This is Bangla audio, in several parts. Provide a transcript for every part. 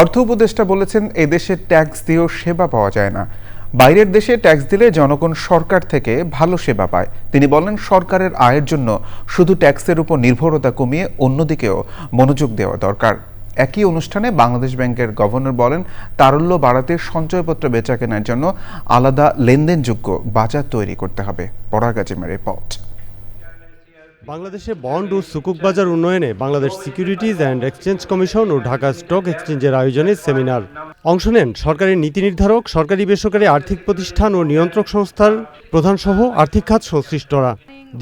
অর্থ উপদেষ্টা বলেছেন এদেশে ট্যাক্স দিয়েও সেবা পাওয়া যায় না। বাইরের দেশে ট্যাক্স দিলে জনগণ সরকার থেকে ভালো সেবা পায়। তিনি বলেন, সরকারের আয়ের জন্য শুধু ট্যাক্সের উপর নির্ভরতা কমিয়ে অন্যদিকেও মনোযোগ দেওয়া দরকার। একই অনুষ্ঠানে বাংলাদেশ ব্যাংকের গভর্নর বলেন, তারল্য বাড়াতে সঞ্চয়পত্র বেচা কেনার জন্য আলাদা লেনদেনযোগ্য বাজার তৈরি করতে হবে। পরাগ আজিমের রিপোর্ট। বাংলাদেশে বন্ড ও সুকুক বাজার উন্নয়নে Bangladesh securities and exchange commission O Dhaka stock এক্সচেঞ্জের আয়োজনে সেমিনার। অংশ নেন সরকারি নীতি নির্ধারক, সরকারি বেসরকারি আর্থিক প্রতিষ্ঠান ও নিয়ন্ত্রক সংস্থার প্রধানসহ আর্থিক খাত সংশ্লিষ্টরা।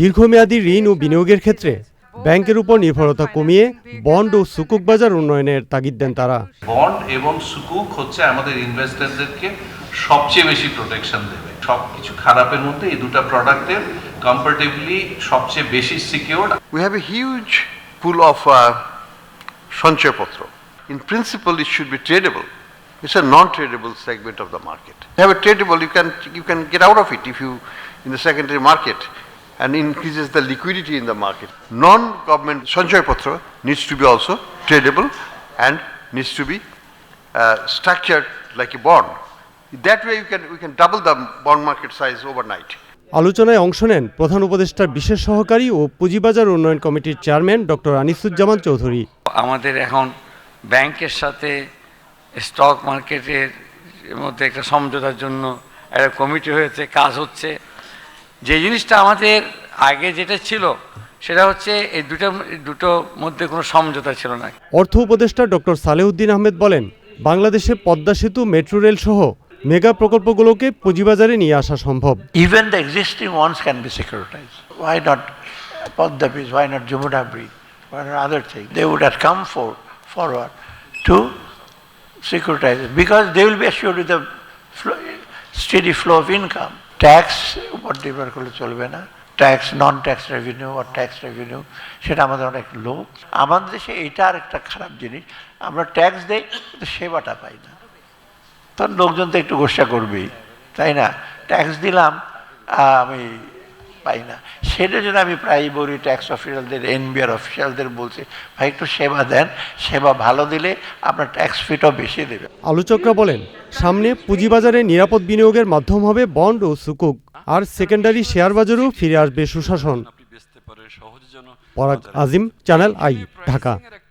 দীর্ঘমেয়াদী ঋণ ও বিনিয়োগের ক্ষেত্রে ব্যাংকের উপর নির্ভরতা কমিয়ে বন্ড ও সুকুক বাজার উন্নয়নের তাগিদ দেন তারা। বন্ড এবং সুকুক হচ্ছে আমাদের ইনভেস্টরদেরকে সবচেয়ে বেশি প্রোটেকশন দেবে। সব কিছু খারাপের মধ্যে এই দুটো প্রোডাক্টের কম্পারেটিভলি সবচেয়ে বেশি secure We have a huge pool of uh, Sanchayapatra. In principle, it should be tradable. It's a non-tradable segment of the market. You have a tradable, you can, you can get out of it if you, in the secondary market, and increases the liquidity in the market. Non-government Sanchayapatra needs to be also tradable and needs to be uh, structured like a bond. That way, you can, we can double the bond market size overnight. আলোচনায় অংশ নেন প্রধান উপদেষ্টার বিশেষ সহকারী ও পুঁজিবাজার উন্নয়ন কমিটির চেয়ারম্যান ডক্টর আনিসুজ্জামান চৌধুরী। আমাদের এখন ব্যাংকের সাথে স্টক মার্কেটের মধ্যে একটা সমঝোতার জন্য একটা কমিটি হয়েছে কাজ হচ্ছে। যে জিনিসটা আমাদের আগে যেটা ছিল সেটা হচ্ছে এই দুটো দুটো মধ্যে কোনো সমঝোতা ছিল না। অর্থ উপদেষ্টা ডক্টর সালেউদ্দিন আহমেদ বলেন বাংলাদেশে পদ্মা সেতু মেট্রো রেল সহ মেগা প্রকল্পগুলোকে পুঁজিবাজারে নিয়ে আসা সম্ভব। Even the existing ones can be securitize why not Padma bridge why not Jamuna bridge why not other thing they would had come for forward to securitize because they will be assured with the flow steady flow of income tax উপর ডিভার করলে চলবে না। ট্যাক্স নন ট্যাক্স রেভিনিউ আর ট্যাক্স রেভিনিউ সেটা আমাদের অনেক লোক আমাদের দেশে এটা আর একটা খারাপ জিনিস। আমরা ট্যাক্স দেই সেবাটা পাই না। তখন লোকজন তো একটু গোসা করবেই তাই না? ট্যাক্স দিলাম আমি পাই না। সেটার জন্য আমি প্রায়ই বলি ট্যাক্স অফিসিয়ালদের এনবিআর অফিসিয়ালদের বলছি ভাই একটু সেবা দেন সেবা ভালো দিলে আপনার ট্যাক্স ফিটও বেশি দেবে। আলোচকরা বলেন সামনে পুঁজিবাজারে নিরাপদ বিনিয়োগের মাধ্যম হবে বন্ড ও সুকুক আর সেকেন্ডারি শেয়ার বাজারেও ফিরে আসবে সুশাসন। পরাগ আজিম চ্যানেল আই ঢাকা।